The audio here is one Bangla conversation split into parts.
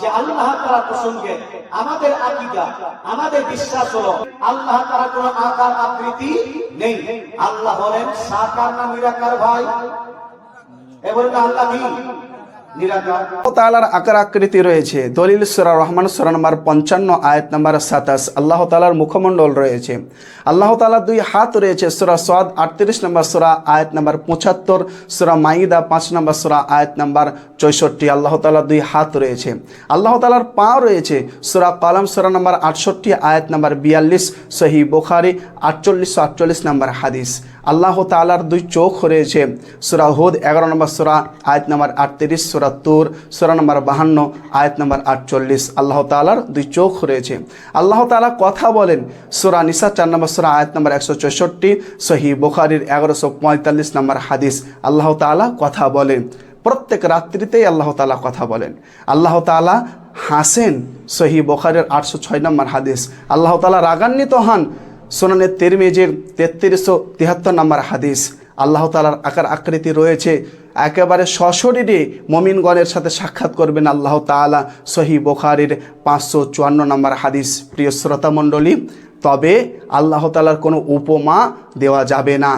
যে আল্লাহ তারা প্রসঙ্গে আমাদের আকিদা, আমাদের বিশ্বাস হলো আল্লাহ তারা কোনো আকার আকৃতি নেই। আল্লাহ হলেন সাকার না নিরাকার ভাই। এবার আল্লাহ কি তালার আকার আকৃতি রয়েছে। দলিল সুরা রহমান, সুরা পঞ্চান্ন, আয়াত নম্বর সাতাশ। আল্লাহ তালার মুখমণ্ডল রয়েছে। আল্লাহ তালার দুই হাত রয়েছে, সুরা সদ আটত্রিশ নম্বর সুরা, আয়াত নম্বর পঁচাত্তর, সুরা মাইদা পাঁচ নম্বর সুরা, আয়াত নম্বর চৌষট্টি। আল্লাহ তালার দুই হাত রয়েছে। আল্লাহ তালার পা রয়েছে, সুরা কলম, সুরা নম্বর আটষট্টি, আয়াত নম্বর বিয়াল্লিশ সহি বোখারি আটচল্লিশশো আটচল্লিশ নম্বর হাদিস। আল্লাহ তালার দুই চোখ রয়েছে, সুরা হুদ এগারো নম্বর সুরা, আয়াত নম্বর আটত্রিশ, সুরা তুর, সুরা নম্বর বাহান্ন, আয়াত নম্বর আটচল্লিশ। আল্লাহ তালার দুই চোখ রয়েছে। আল্লাহ তালা কথা বলেন সুরা নিসা চার নম্বর সুরা, আয়াত নম্বর একশো চৌষট্টি সহি বোখারির এগারোশো পঁয়তাল্লিশ নম্বর হাদিস। আল্লাহ তালা কথা বলেন। প্রত্যেক রাত্রিতেই আল্লাহ তালা কথা বলেন। আল্লাহ তালা হাসেন সহি বোখারের আটশো ছয় নম্বর হাদিস। আল্লাহ তালা রাগান্বিত হন সোনানের তেরমেজের তেত্রিশশো তিয়াত্তর নম্বর হাদিস। আল্লাহ তালার আকার আকৃতি রয়েছে। একেবারে সশরীরে মমিনগণের সাথে সাক্ষাৎ করবেন আল্লাহ তালা সহি বোখারির পাঁচশো চুয়ান্ন নম্বর হাদিস। প্রিয় শ্রোতা মণ্ডলী তবে আল্লাহ তালার কোনো উপমা দেওয়া যাবে না।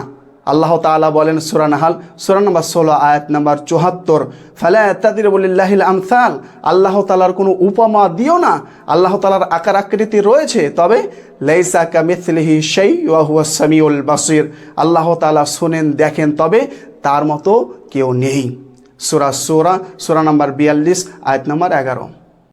আল্লাহ তাআলা বলেন সূরা নাহাল, সূরা নম্বর ষোলো, আয়াত নম্বর চুহাত্তর ফালা তাদির বলিল্লাহিল আমসাল। আল্লাহ তালার কোনো উপমা দিও না। আল্লাহ তালার আকার আকৃতি রয়েছে, তবে লাইসা কামিথলিহি সেই ওয়াহুয়া সামিউল বাসির। আল্লাহ তাআলা শোনেন, দেখেন, তবে তার মতো কেউ নেই। সূরা সূরা সূরা নম্বর বিয়াল্লিশ, আয়াত নম্বর এগারো।